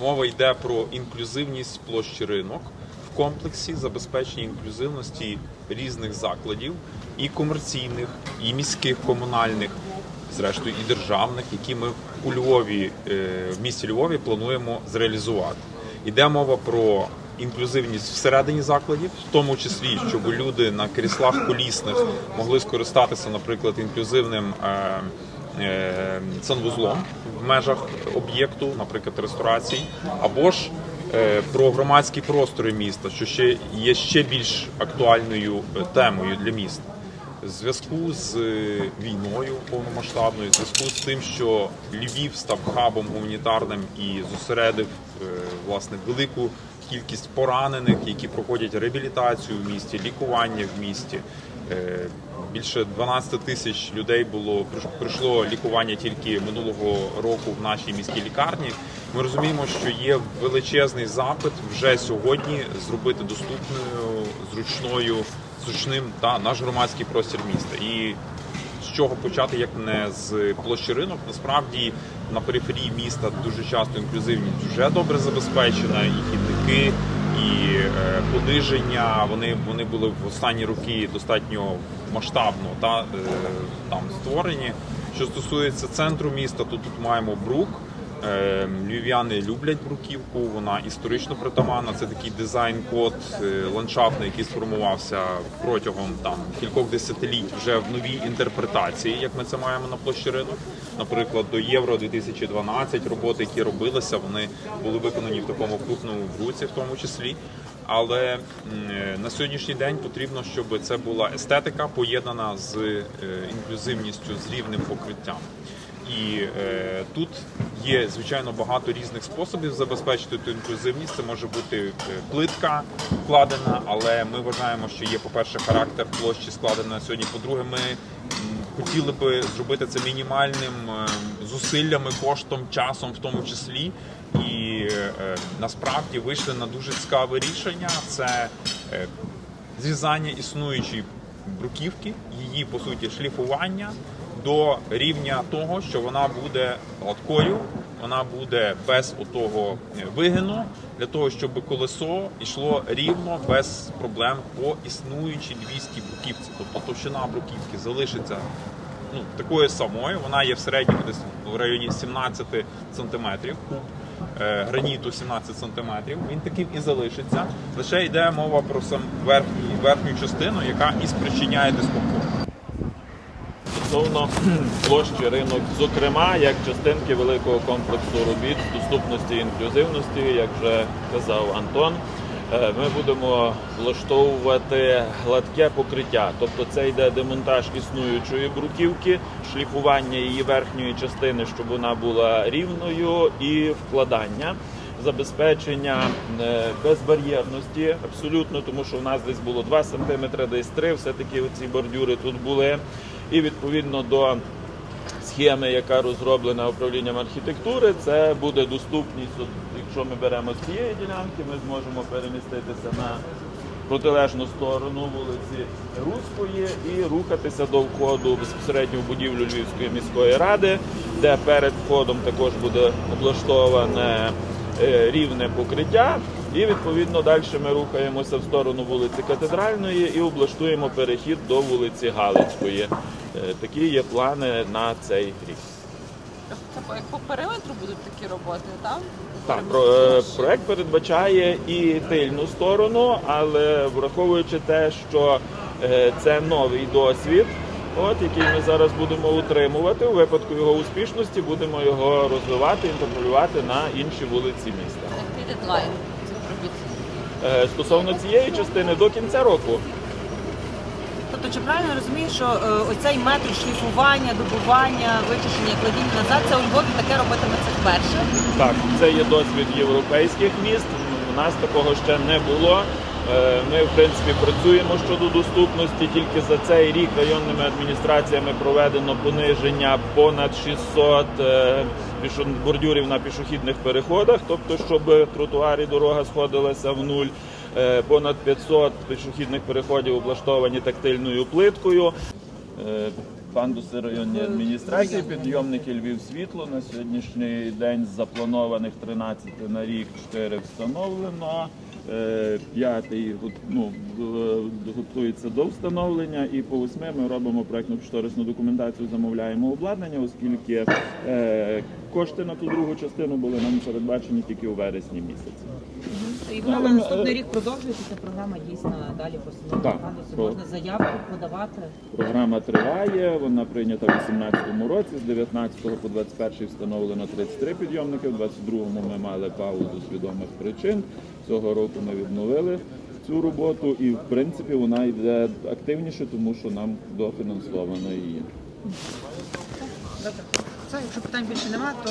Мова йде про інклюзивність площі ринок в комплексі забезпечення інклюзивності різних закладів, і комерційних, і міських комунальних, зрештою і державних, які ми у Львові е, в місті Львові плануємо зреалізувати. Йде мова про інклюзивність всередині закладів, в тому числі, щоб люди на кріслах колісних могли скористатися, наприклад, інклюзивним. Е, санвузлом в межах об'єкту, наприклад, ресторації, або ж е, про громадські простори міста, що ще є ще більш актуальною е, темою для міста. В зв'язку з війною повномасштабною, в зв'язку з тим, що Львів став хабом гуманітарним і зосередив власне велику кількість поранених, які проходять реабілітацію в місті, лікування в місті. Е, Більше 12 тисяч людей було пройшло лікування тільки минулого року в нашій міській лікарні. Ми розуміємо, що є величезний запит вже сьогодні зробити доступною, зручною, зручним та наш громадський простір міста. І з чого почати, як не з площі ринок. Насправді на периферії міста дуже часто інклюзивність вже добре забезпечена, і хідники, і е, пониження. Вони вони були в останні роки достатньо масштабно та е, там створені. Що стосується центру міста, то тут маємо брук. Е, Львів'яни люблять бруківку, вона історично притаманна. Це такий дизайн-код е, ландшафтний, який сформувався протягом там кількох десятиліть вже в новій інтерпретації, як ми це маємо на площі ринок. Наприклад, до Євро 2012 роботи, які робилися, вони були виконані в такому крупному бруці, в тому числі. Але е, на сьогоднішній день потрібно, щоб це була естетика поєднана з е, інклюзивністю, з рівним покриттям. І е, тут є звичайно багато різних способів забезпечити ту інклюзивність. Це може бути е, плитка вкладена, але ми вважаємо, що є, по-перше, характер площі складена сьогодні. По-друге, ми хотіли би зробити це мінімальним е, зусиллями, коштом, часом, в тому числі. І е, насправді вийшли на дуже цікаве рішення. Це зрізання існуючої бруківки, її по суті шліфування до рівня того, що вона буде гладкою, вона буде без отого е, вигину, для того, щоб колесо йшло рівно без проблем по існуючій львівській бруківці. Тобто товщина бруківки залишиться ну, такою самою. Вона є в середньому десь в районі 17 сантиметрів. Куб граніту 17 сантиметрів. Він таким і залишиться. Лише йде мова про сам верхню, верхню частину, яка і спричиняє дискомфорт. стосовно площі ринок, зокрема як частинки великого комплексу робіт доступності і інклюзивності, як вже казав Антон. Е, Ми будемо влаштовувати гладке покриття, тобто це йде демонтаж існуючої бруківки, шліфування її верхньої частини, щоб вона була рівною, і вкладання. Забезпечення е, безбар'єрності абсолютно, тому що в нас десь було 2 см, десь 3, все-таки ці бордюри тут були. І відповідно до схеми, яка розроблена управлінням архітектури, це буде доступність. Якщо ми беремо з цієї ділянки, ми зможемо переміститися на протилежну сторону вулиці Руської і рухатися до входу безпосередньо в будівлю Львівської міської ради, де перед входом також буде облаштоване е, рівне покриття. І відповідно далі ми рухаємося в сторону вулиці Катедральної і облаштуємо перехід до вулиці Галицької. Е, Такі є плани на цей рік. Це по- як по периметру будуть такі роботи, так? Так, про, е, проект передбачає і тильну сторону, але враховуючи те, що е, це новий досвід, от який ми зараз будемо утримувати, у випадку його успішності будемо його розвивати, інтерполювати на інші вулиці міста. Який дедлайн цих робіт? Стосовно цієї частини до кінця року. Тобто, чи правильно я розумію, що е, оцей метод шліфування, добування, вичищення, кладіння назад, це у Львові таке робитиметься вперше. Так, це є досвід європейських міст. У нас такого ще не було. Е, Ми, в принципі, працюємо щодо доступності. Тільки за цей рік районними адміністраціями проведено пониження понад 600 е, бордюрів на пішохідних переходах, тобто, щоб тротуар дорога сходилася в нуль. Е, Понад 500 пішохідних переходів облаштовані тактильною плиткою. Е, пандуси районної адміністрації, підйомники Львів світло. На сьогоднішній день з запланованих 13 на рік 4 встановлено. Е, П'ятий ну, готується до встановлення, і по восьми ми робимо проектну кошторисну документацію, замовляємо обладнання, оскільки кошти на ту другу частину були нам передбачені тільки у вересні місяці. І вона Ну, на наступний е, рік продовжується ця програма дійсно далі по Так, самому про- Можна заявку подавати. Програма триває, вона прийнята в 2018 році. З 19 по 21 встановлено 33 підйомники. В 22 ми мали паузу з відомих причин. Цього року ми відновили цю роботу, і в принципі вона йде активніше, тому що нам дофінансовано її. Добре. Все, якщо питань більше немає, то